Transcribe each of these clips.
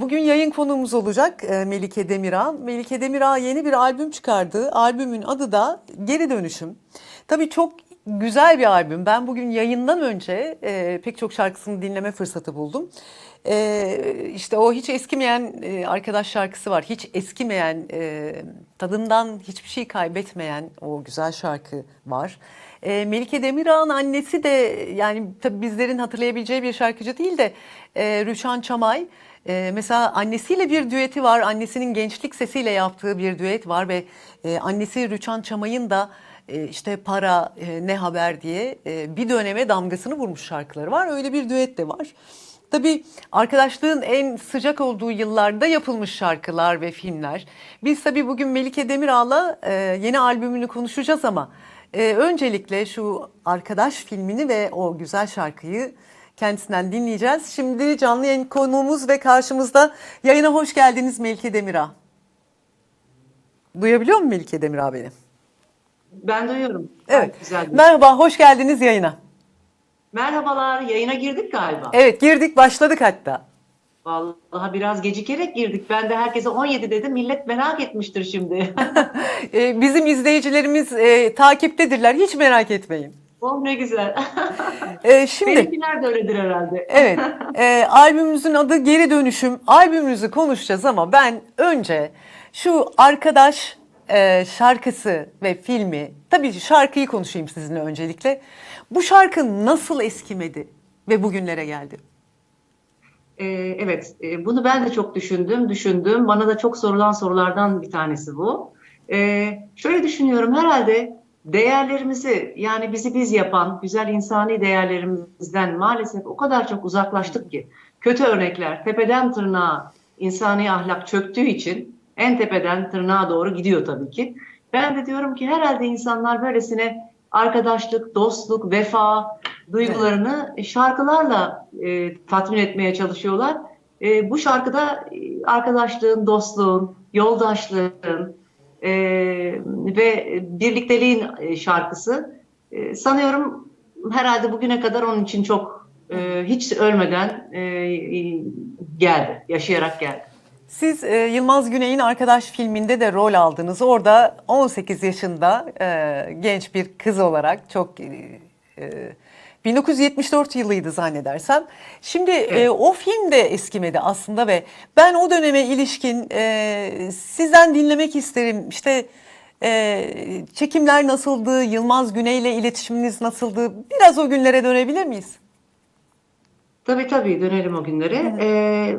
Bugün yayın konuğumuz olacak e, Melike Demirağ. Melike Demirağ yeni bir albüm çıkardı. Albümün adı da Geri Dönüşüm. Tabii çok güzel bir albüm. Ben bugün yayından önce e, pek çok şarkısını dinleme fırsatı buldum. E, işte o hiç eskimeyen e, arkadaş şarkısı var. Hiç eskimeyen, tadından hiçbir şey kaybetmeyen o güzel şarkı var. Melike Demirağ'ın annesi de yani tabii bizlerin hatırlayabileceği bir şarkıcı değil de e, Rüşan Çamay. Ee, mesela annesiyle bir düeti var. Annesinin gençlik sesiyle yaptığı bir düet var ve e, annesi Rüçhan Çamay'ın da e, işte para e, ne haber diye e, bir döneme damgasını vurmuş şarkıları var. Öyle bir düet de var. Tabii arkadaşlığın en sıcak olduğu yıllarda yapılmış şarkılar ve filmler. Biz tabii bugün Melike Demirağ'la e, yeni albümünü konuşacağız ama e, öncelikle şu Arkadaş filmini ve o güzel şarkıyı kendisinden dinleyeceğiz. Şimdi canlı yayın konuğumuz ve karşımızda yayına hoş geldiniz Melike Demirağ. Duyabiliyor mu Melike Demirağ beni? Ben duyuyorum. Evet. Güzel. Merhaba, hoş geldiniz yayına. Merhabalar. Yayına girdik galiba. Evet, girdik, başladık hatta. Vallahi biraz gecikerek girdik. Ben de herkese 17 dedim. Millet merak etmiştir şimdi. Ee, bizim izleyicilerimiz e, takiptedirler, hiç merak etmeyin. Oh ne güzel. Ee, şimdi, Benimkiler de öyledir herhalde. evet, e, albümümüzün adı Geri Dönüşüm. Albümümüzü konuşacağız ama ben önce şu arkadaş e, şarkısı ve filmi, tabii şarkıyı konuşayım sizinle öncelikle. Bu şarkı nasıl eskimedi ve bugünlere geldi? Ee, evet. e, bunu ben de çok düşündüm. Düşündüm. Bana da çok sorulan sorulardan bir tanesi bu. Ee, şöyle düşünüyorum. Herhalde değerlerimizi yani bizi biz yapan güzel insani değerlerimizden maalesef o kadar çok uzaklaştık ki kötü örnekler tepeden tırnağa insani ahlak çöktüğü için en tepeden tırnağa doğru gidiyor tabii ki. Ben de diyorum ki herhalde insanlar böylesine arkadaşlık, dostluk, vefa duygularını şarkılarla e, tatmin etmeye çalışıyorlar. E, bu şarkıda e, arkadaşlığın, dostluğun, yoldaşlığın e, ve birlikteliğin e, şarkısı. E, sanıyorum herhalde bugüne kadar onun için çok e, hiç ölmeden e, geldi, yaşayarak geldi. Siz e, Yılmaz Güney'in Arkadaş filminde de rol aldınız. Orada 18 yaşında e, genç bir kız olarak çok e, e, 1974 yılıydı zannedersem. Şimdi e, Evet. o film de eskimedi aslında ve ben o döneme ilişkin e, sizden dinlemek isterim. İşte e, çekimler nasıldı, Yılmaz Güney'le iletişiminiz nasıldı? Biraz o günlere dönebilir miyiz? Tabii tabii dönelim o günlere. Ee,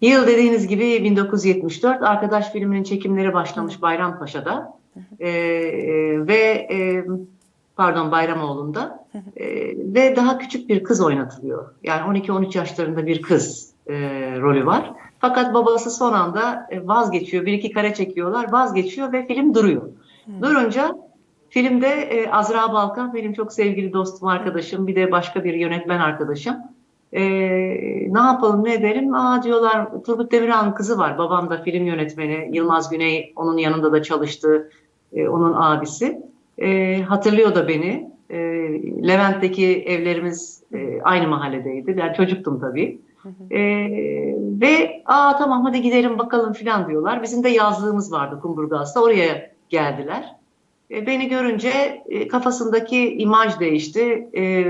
yıl dediğiniz gibi 1974 Arkadaş filminin çekimleri başlamış Bayrampaşa'da Ee, ve e, pardon Bayramoğlu'nda Ee, ve daha küçük bir kız oynatılıyor. Yani 12-13 yaşlarında bir kız e, rolü var. Fakat babası son anda e, vazgeçiyor. Bir iki kare çekiyorlar, vazgeçiyor ve film duruyor. Durunca filmde e, Azra Balkan benim çok sevgili dostum, arkadaşım, bir de başka bir yönetmen arkadaşım. E, ne yapalım ne edelim? Aa diyorlar Turgut Demirhan'ın kızı var. Babam da film yönetmeni. Yılmaz Güney onun yanında da çalıştı. E, onun abisi. E, hatırlıyor da beni. E, Levent'teki evlerimiz e, aynı mahalledeydi. Ben çocuktum tabii. E, ve aa tamam hadi gidelim bakalım filan diyorlar. Bizim de yazlığımız vardı Kumburgaz'da. Oraya geldiler. E, Beni görünce e, kafasındaki imaj değişti. E,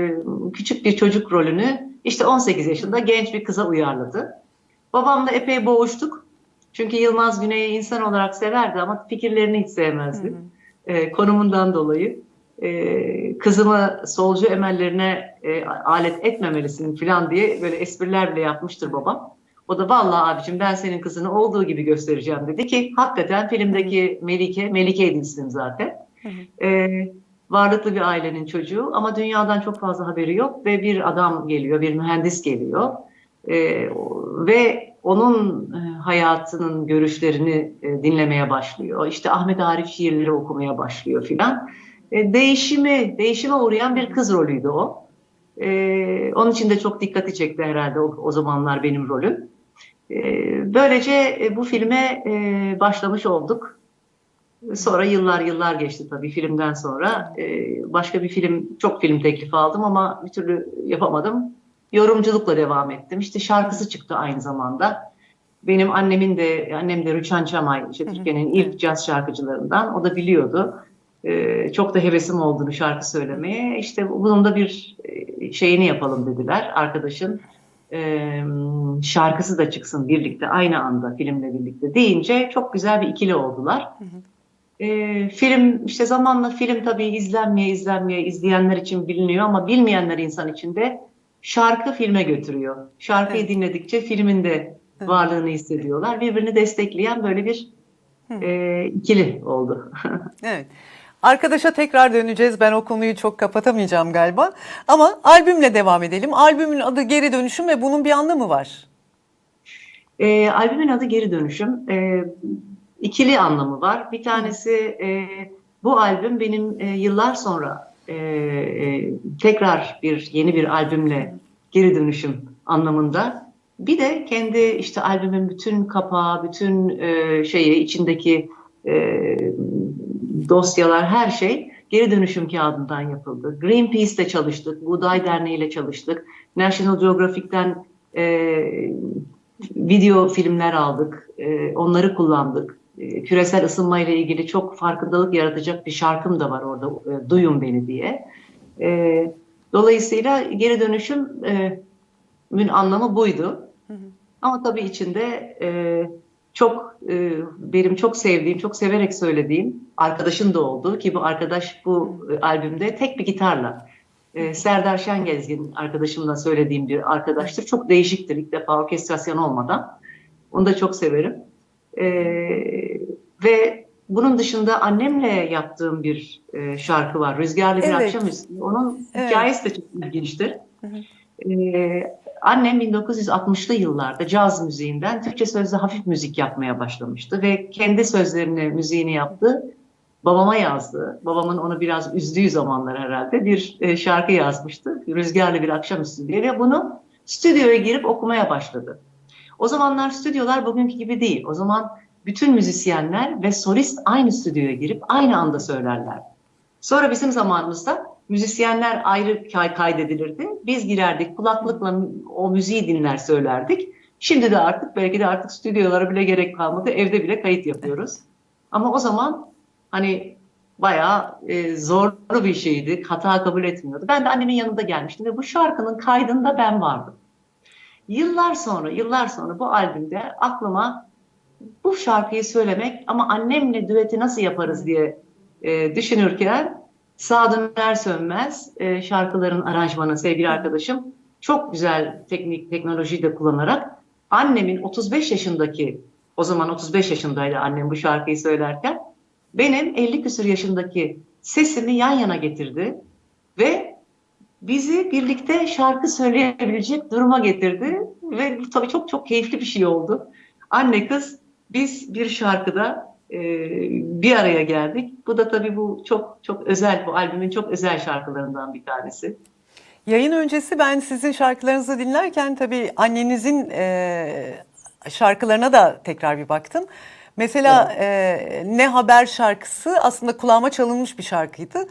Küçük bir çocuk rolünü işte 18 yaşında genç bir kıza uyarladı. Babamla epey boğuştuk. Çünkü Yılmaz Güney'i insan olarak severdi ama fikirlerini hiç sevmezdi. E, Konumundan dolayı. E, Kızımı solcu emellerine e, alet etmemelisin falan diye böyle espriler bile yapmıştır babam. O da vallahi abicim ben senin kızını olduğu gibi göstereceğim dedi ki hakikaten filmdeki Melike, Melike'ydi ismim zaten. Ee, varlıklı bir ailenin çocuğu ama dünyadan çok fazla haberi yok ve bir adam geliyor, bir mühendis geliyor o- ve onun e, hayatının görüşlerini e, dinlemeye başlıyor. İşte Ahmet Arif şiirleri okumaya başlıyor filan. E, değişimi, değişime uğrayan bir kız rolüydü o. Onun için de çok dikkati çekti herhalde o, o zamanlar benim rolüm. Böylece bu filme başlamış olduk. Sonra yıllar yıllar geçti tabii filmden sonra. Başka bir film, çok film teklifi aldım ama bir türlü yapamadım. Yorumculukla devam ettim. İşte şarkısı çıktı aynı zamanda. benim annemin de annem de Rüçhan Çamay işte Türkiye'nin ilk caz şarkıcılarından o da biliyordu. Ee, çok da hevesim olduğunu şarkı söylemeye. İşte bunun da bir e, şeyini yapalım dediler arkadaşın. e, şarkısı da çıksın birlikte aynı anda filmle birlikte deyince çok güzel bir ikili oldular. E, film işte zamanla film tabii izlenmeye izlenmeye izleyenler için biliniyor ama bilmeyenler insan için de şarkı filme götürüyor. Şarkıyı Evet. dinledikçe filmin de varlığını hissediyorlar. Birbirini destekleyen böyle bir e, ikili oldu. Evet. Arkadaşa tekrar döneceğiz. Ben o konuyu çok kapatamayacağım galiba. Ama albümle devam edelim. Albümün adı Geri Dönüşüm ve bunun bir anlamı var. E, albümün adı Geri Dönüşüm. E, ikili anlamı var. Bir tanesi e, bu albüm benim e, yıllar sonra e, e, tekrar bir yeni bir albümle geri dönüşüm anlamında. Bir de kendi işte albümün bütün kapağı, bütün e, şeyi içindeki e, dosyalar, her şey geri dönüşüm kağıdından yapıldı. Greenpeace'te çalıştık, Buğday Derneği ile çalıştık, National Geographic'ten e, video filmler aldık, e, onları kullandık. E, küresel ısınma ile ilgili çok farkındalık yaratacak bir şarkım da var orada, e, Duyun Beni diye. E, dolayısıyla geri dönüşümün anlamı buydu. Ama tabii içinde e, çok e, benim çok sevdiğim, çok severek söylediğim arkadaşın da oldu ki bu arkadaş bu e, albümde tek bir gitarla e, Serdar Şengezgin arkadaşımla söylediğim bir arkadaştır. Çok değişiktir ilk defa orkestrasyon olmadan. Onu da çok severim. E, ve bunun dışında annemle yaptığım bir e, şarkı var. Rüzgarlı bir Evet. akşamüstü. Onun Evet. hikayesi de çok ilginçtir. Ee, annem 1960'lı yıllarda caz müziğinden Türkçe sözlü hafif müzik yapmaya başlamıştı ve kendi sözlerini, müziğini yaptı. Babama yazdı. Babamın onu biraz üzdüğü zamanlar herhalde bir e, şarkı yazmıştı. Rüzgarlı bir akşamüstü diye ve bunu stüdyoya girip okumaya başladı. O zamanlar stüdyolar bugünkü gibi değil. O zaman bütün müzisyenler ve solist aynı stüdyoya girip aynı anda söylerler. Sonra bizim zamanımızda müzisyenler ayrı kay- kaydedilirdi. Biz girerdik kulaklıkla o müziği dinler söylerdik. Şimdi de artık belki de artık stüdyolara bile gerek kalmadı. Evde bile kayıt yapıyoruz. Ama o zaman hani bayağı e, zorlu bir şeydi. Hata kabul etmiyordu. Ben de annemin yanında gelmiştim ve bu şarkının kaydında ben vardım. Yıllar sonra, yıllar sonra bu albümde aklıma bu şarkıyı söylemek ama annemle düeti nasıl yaparız diye e, düşünürken Sadun Ersönmez e, şarkıların aranjmanı sevgili arkadaşım çok güzel teknik teknolojiyi de kullanarak annemin 35 yaşındaki o zaman 35 yaşındaydı annem bu şarkıyı söylerken benim 50 küsur yaşındaki sesimi yan yana getirdi ve bizi birlikte şarkı söyleyebilecek duruma getirdi ve bu tabii çok çok keyifli bir şey oldu. Anne kız biz bir şarkıda e, bir araya geldik. Bu da tabii bu çok çok özel, bu albümün çok özel şarkılarından bir tanesi. Yayın öncesi ben sizin şarkılarınızı dinlerken tabii annenizin e, şarkılarına da tekrar bir baktım. Mesela e, Ne Haber şarkısı aslında kulağıma çalınmış bir şarkıydı.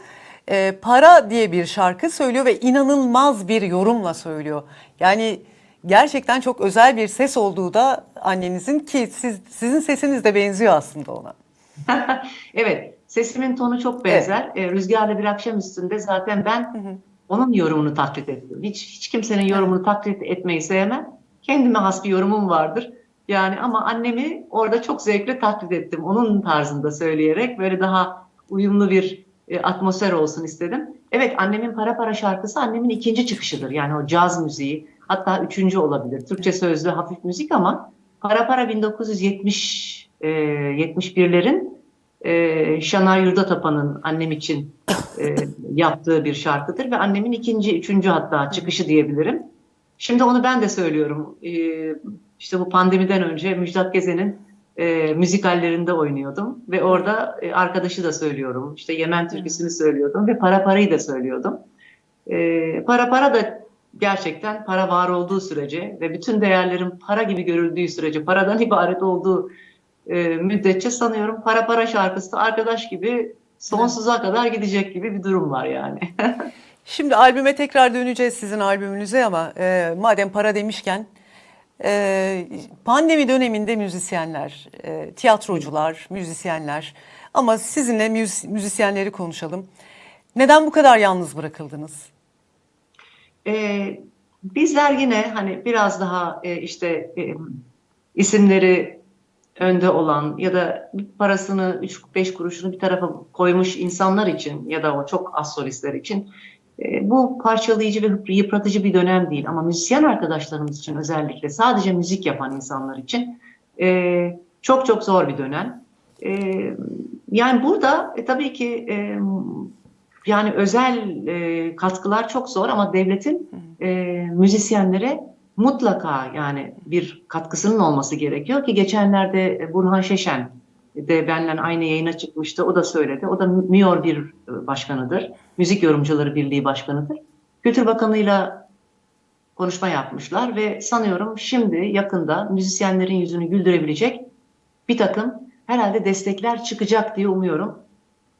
E, Para diye bir şarkı söylüyor ve inanılmaz bir yorumla söylüyor. Yani gerçekten çok özel bir ses olduğu da annenizin ki siz, sizin sesiniz de benziyor aslında ona. evet, sesimin tonu çok benzer. E, Rüzgarlı bir akşam üstünde zaten ben onun yorumunu taklit ettim. Hiç hiç kimsenin yorumunu taklit etmeyi sevmem. Kendime has bir yorumum vardır. Yani ama annemi orada çok zevkle taklit ettim. Onun tarzında söyleyerek böyle daha uyumlu bir e, atmosfer olsun istedim. Evet annemin Para Para şarkısı annemin ikinci çıkışıdır. Yani o caz müziği hatta üçüncü olabilir. Türkçe sözlü hafif müzik ama Para Para 1970 e, 71'lerin e, Şanar Yurdatapan'ın annem için e, yaptığı bir şarkıdır ve annemin ikinci, üçüncü hatta çıkışı diyebilirim. Şimdi onu ben de söylüyorum. E, işte bu pandemiden önce Müjdat Gezen'in e, müzikallerinde oynuyordum ve orada e, arkadaşı da söylüyorum. İşte Yemen türküsünü söylüyordum ve Para Para'yı da söylüyordum. E, para Para da gerçekten para var olduğu sürece ve bütün değerlerin para gibi görüldüğü sürece, paradan ibaret olduğu e, müddetçe sanıyorum Para Para şarkısı da arkadaş gibi sonsuza kadar gidecek gibi bir durum var yani. Şimdi albüme tekrar döneceğiz sizin albümünüze ama e, madem para demişken Ee, pandemi döneminde müzisyenler, e, tiyatrocular, müzisyenler ama sizinle müzis- müzisyenleri konuşalım. Neden bu kadar yalnız bırakıldınız? Ee, bizler yine hani biraz daha e, işte e, isimleri önde olan ya da parasını 3-5 kuruşunu bir tarafa koymuş insanlar için ya da o çok az solistler için bu parçalayıcı ve yıpratıcı bir dönem değil. Ama müzisyen arkadaşlarımız için özellikle sadece müzik yapan insanlar için e, çok çok zor bir dönem. E, yani burada e, tabii ki e, yani özel e, katkılar çok zor ama devletin e, müzisyenlere mutlaka yani bir katkısının olması gerekiyor ki geçenlerde Burhan Şeşen de benimle aynı yayına çıkmıştı. O da söyledi. O da MİOR bir e, başkanıdır. Müzik Yorumcuları Birliği Başkanı'dır. Kültür Bakanı'yla konuşma yapmışlar ve sanıyorum şimdi yakında müzisyenlerin yüzünü güldürebilecek bir takım herhalde destekler çıkacak diye umuyorum.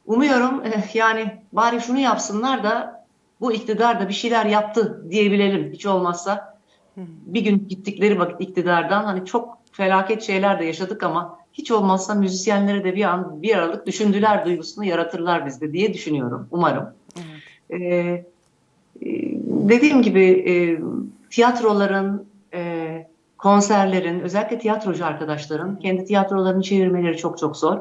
Umuyorum eh, yani bari şunu yapsınlar da bu iktidar da bir şeyler yaptı diyebilelim hiç olmazsa. Bir gün gittikleri vakit iktidardan hani çok felaket şeyler de yaşadık ama hiç olmazsa müzisyenleri de bir an bir aralık düşündüler duygusunu yaratırlar bizde diye düşünüyorum. Umarım. Ee, e, dediğim gibi e, tiyatroların, e, konserlerin, özellikle tiyatrocu arkadaşların kendi tiyatrolarını çevirmeleri çok çok zor.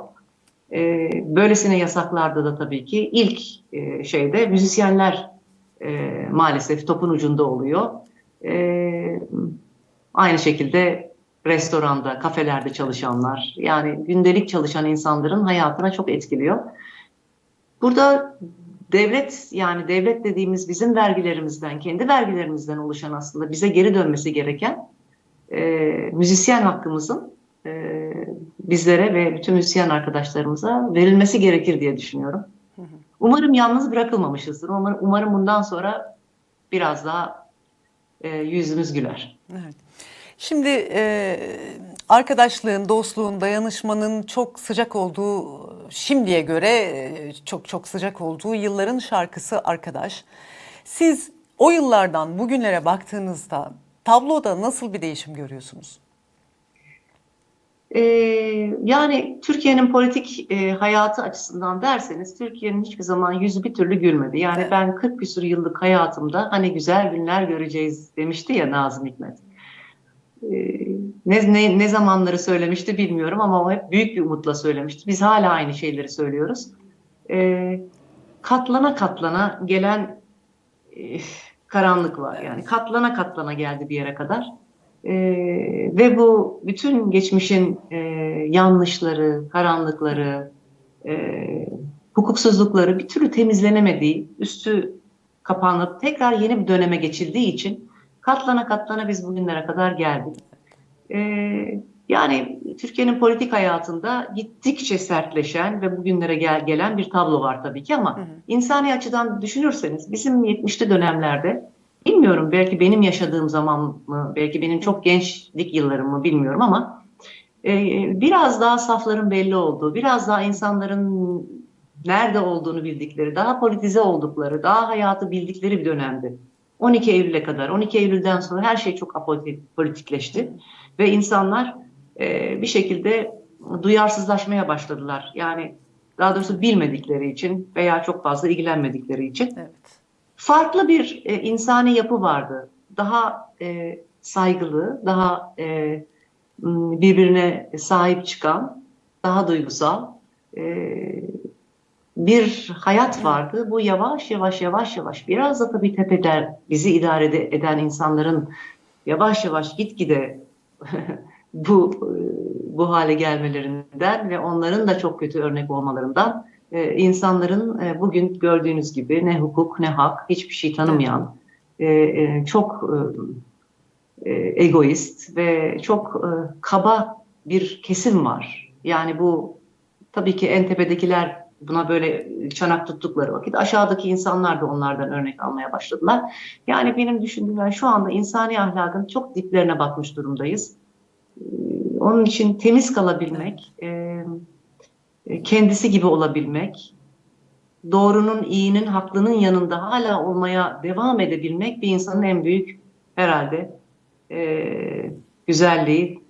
E, böylesine yasaklarda da tabii ki ilk e, şeyde müzisyenler e, maalesef topun ucunda oluyor. E, aynı şekilde restoranda, kafelerde çalışanlar, yani gündelik çalışan insanların hayatına çok etkiliyor. Burada devlet yani devlet dediğimiz bizim vergilerimizden, kendi vergilerimizden oluşan aslında bize geri dönmesi gereken e, müzisyen hakkımızın e, bizlere ve bütün müzisyen arkadaşlarımıza verilmesi gerekir diye düşünüyorum. Umarım yalnız bırakılmamışızdır. Umarım, umarım bundan sonra biraz daha e, yüzümüz güler. Evet. Şimdi e, arkadaşlığın, dostluğun, dayanışmanın çok sıcak olduğu, şimdiye göre e, çok çok sıcak olduğu yılların şarkısı Arkadaş. Siz o yıllardan bugünlere baktığınızda tabloda nasıl bir değişim görüyorsunuz? Ee, yani Türkiye'nin politik e, hayatı açısından derseniz Türkiye'nin hiçbir zaman yüzü bir türlü gülmedi. Yani Evet. ben 40 küsur yıllık hayatımda hani güzel günler göreceğiz demişti ya Nazım Hikmet. Ee, ne, ne, ne zamanları söylemişti bilmiyorum ama o hep büyük bir umutla söylemişti. Biz hala aynı şeyleri söylüyoruz. Ee, katlana katlana gelen e, karanlık var. Yani katlana katlana geldi bir yere kadar. Ee, ve bu bütün geçmişin e, yanlışları, karanlıkları, e, hukuksuzlukları bir türlü temizlenemediği, üstü kapanıp tekrar yeni bir döneme geçildiği için katlana katlana biz bugünlere kadar geldik. Ee, yani Türkiye'nin politik hayatında gittikçe sertleşen ve bugünlere gel gelen bir tablo var tabii ki ama Hı hı. insani açıdan düşünürseniz bizim 70'li dönemlerde bilmiyorum belki benim yaşadığım zaman mı belki benim çok gençlik yıllarım mı bilmiyorum ama e, biraz daha safların belli olduğu, biraz daha insanların nerede olduğunu bildikleri, daha politize oldukları, daha hayatı bildikleri bir dönemdi. 12 Eylül'e kadar, 12 Eylül'den sonra her şey çok apolitikleşti ve insanlar e, bir şekilde duyarsızlaşmaya başladılar. Yani daha doğrusu bilmedikleri için veya çok fazla ilgilenmedikleri için Evet. farklı bir e, insani yapı vardı. Daha e, saygılı, daha e, birbirine sahip çıkan, daha duygusal e, bir hayat vardı. Bu yavaş yavaş yavaş yavaş biraz da tabii tepeden bizi idare ede- eden insanların yavaş yavaş gitgide bu bu hale gelmelerinden ve onların da çok kötü örnek olmalarından e, insanların e, bugün gördüğünüz gibi ne hukuk ne hak hiçbir şey tanımayan e, çok egoist ve çok kaba bir kesim var. Yani bu tabii ki en tepedekiler buna böyle çanak tuttukları vakit aşağıdaki insanlar da onlardan örnek almaya başladılar. Yani benim düşündüğüm yani şu anda insani ahlakın çok diplerine bakmış durumdayız. Ee, Onun için temiz kalabilmek, e, e, kendisi gibi olabilmek, doğrunun, iyinin, haklının yanında hala olmaya devam edebilmek bir insanın en büyük herhalde e, güzelliği,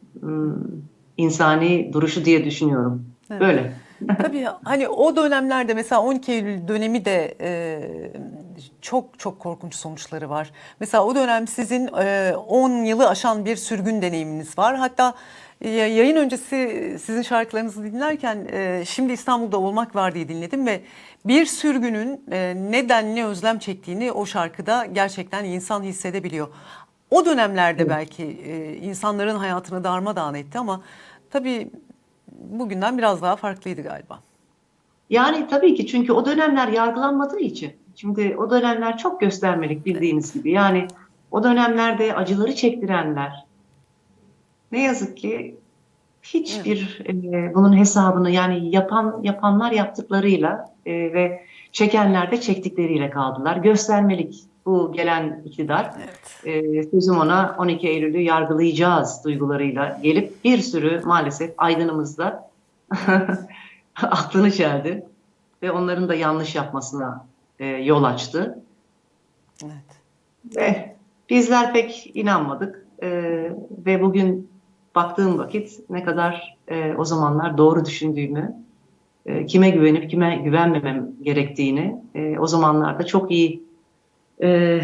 insani duruşu diye düşünüyorum. Evet. Böyle. Tabii hani o dönemlerde mesela 12 Eylül dönemi de e, çok çok korkunç sonuçları var. Mesela o dönem sizin e, 10 yılı aşan bir sürgün deneyiminiz var. Hatta e, yayın öncesi sizin şarkılarınızı dinlerken e, şimdi İstanbul'da olmak var diye dinledim ve bir sürgünün e, neden ne özlem çektiğini o şarkıda gerçekten insan hissedebiliyor. O dönemlerde belki e, insanların hayatını darmadağın etti ama tabii bugünden biraz daha farklıydı galiba. Yani tabii ki çünkü o dönemler yargılanmadığı için. Şimdi o dönemler çok göstermelik bildiğiniz gibi. Yani o dönemlerde acıları çektirenler ne yazık ki hiçbir e, bunun hesabını yani yapan yapanlar yaptıklarıyla e, ve çekenler de çektikleriyle kaldılar. Göstermelik bu gelen iktidar Evet. e, sözüm ona 12 Eylül'ü yargılayacağız duygularıyla gelip bir sürü maalesef aydınımızda aklını çeldi ve onların da yanlış yapmasına e, yol açtı. Evet. Ve bizler pek inanmadık E, ve bugün baktığım vakit ne kadar e, o zamanlar doğru düşündüğümü, e, kime güvenip kime güvenmemem gerektiğini e, o zamanlarda çok iyi e,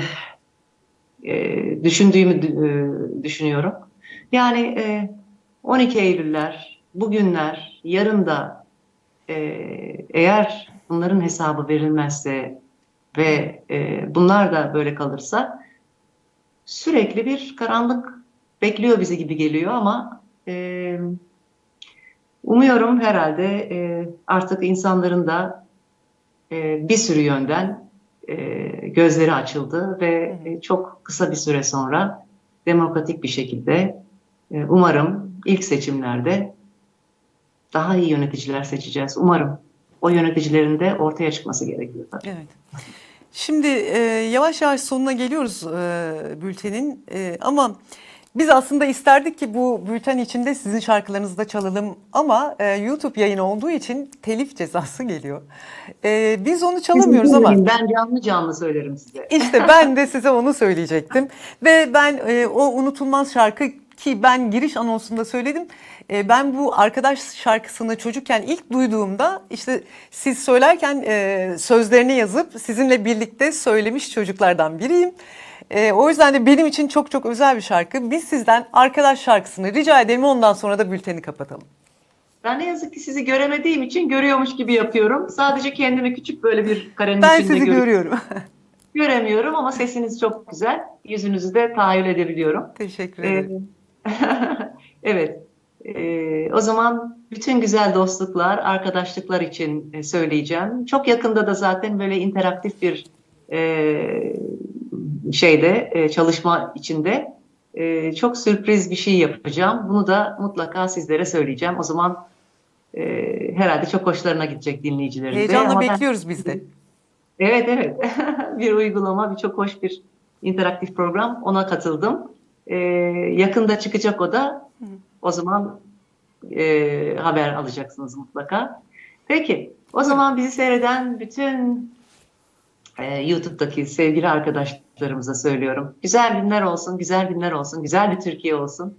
e, düşündüğümü e, düşünüyorum. Yani e, 12 Eylüller, bugünler, yarın da e, eğer bunların hesabı verilmezse ve e, bunlar da böyle kalırsa sürekli bir karanlık bekliyor bizi gibi geliyor ama e, umuyorum herhalde e, artık insanların da e, bir sürü yönden gözleri açıldı ve e, çok kısa bir süre sonra demokratik bir şekilde e, umarım ilk seçimlerde daha iyi yöneticiler seçeceğiz. Umarım o yöneticilerin de ortaya çıkması gerekiyor tabii. Evet. Şimdi e, yavaş yavaş sonuna geliyoruz e, bültenin E, ama biz aslında isterdik ki bu bülten içinde sizin şarkılarınızı da çalalım ama e, YouTube yayını olduğu için telif cezası geliyor. E, biz onu çalamıyoruz ama Ben canlı canlı söylerim size. işte ben de size onu söyleyecektim ve ben e, o unutulmaz şarkı ki ben giriş anonsunda söyledim. E, ben bu arkadaş şarkısını çocukken ilk duyduğumda işte siz söylerken e, sözlerini yazıp sizinle birlikte söylemiş çocuklardan biriyim. E, o yüzden de benim için çok çok özel bir şarkı. Biz sizden arkadaş şarkısını rica edelim ondan sonra da bülteni kapatalım. Ben ne yazık ki sizi göremediğim için görüyormuş gibi yapıyorum. Sadece kendimi küçük böyle bir karenin Ben içinde sizi görüyorum. görüyorum. göremiyorum ama sesiniz çok güzel. Yüzünüzü de tahayyül edebiliyorum. Teşekkür Ee, ederim. evet. Ee, o zaman bütün güzel dostluklar, arkadaşlıklar için e, söyleyeceğim. Çok yakında da zaten böyle interaktif bir e, şeyde e, çalışma içinde e, çok sürpriz bir şey yapacağım. Bunu da mutlaka sizlere söyleyeceğim. O zaman e, herhalde çok hoşlarına gidecek dinleyicilerin. Heyecanla Ama ben- bekliyoruz biz de. Evet evet bir uygulama bir çok hoş bir interaktif program ona katıldım. Yakında çıkacak o da o zaman e, haber alacaksınız mutlaka. Peki o zaman bizi seyreden bütün e, YouTube'daki sevgili arkadaşlarımıza söylüyorum. Güzel günler olsun, güzel günler olsun, güzel bir Türkiye olsun.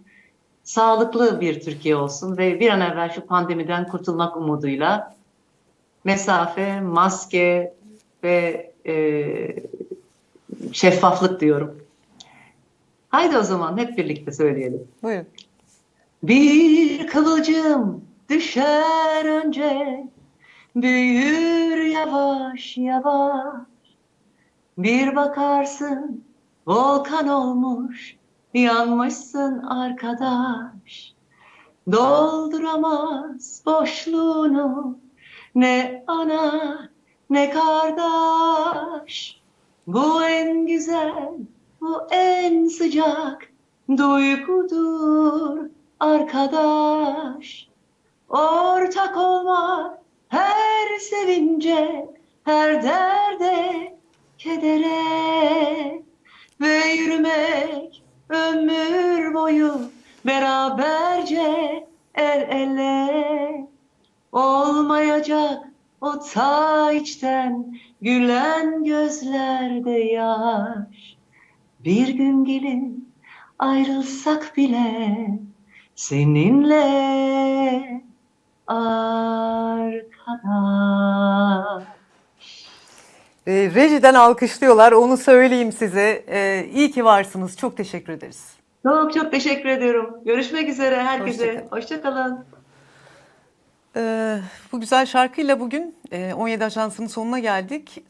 Sağlıklı bir Türkiye olsun ve bir an evvel şu pandemiden kurtulmak umuduyla mesafe, maske, ve e, şeffaflık diyorum. Haydi o zaman hep birlikte söyleyelim. Buyurun. Bir kıvılcım düşer önce, büyür yavaş yavaş. Bir bakarsın volkan olmuş, yanmışsın arkadaş. Dolduramaz boşluğunu ne ana ne kardeş. Bu en güzel, bu en sıcak duygudur arkadaş. Ortak olmak her sevince, her derde, kedere ve yürümek ömür boyu beraberce el ele olmayacak o ta içten gülen gözlerde yaş. Bir gün gelin ayrılsak bile seninle arkadaş. E, rejiden alkışlıyorlar onu söyleyeyim size. E, iyi ki varsınız. Çok teşekkür ederiz. Çok çok teşekkür ediyorum. Görüşmek üzere herkese. Hoşça kalın. Hoşça. Ee, bu güzel şarkıyla bugün e, 17 Ajansı'nın sonuna geldik.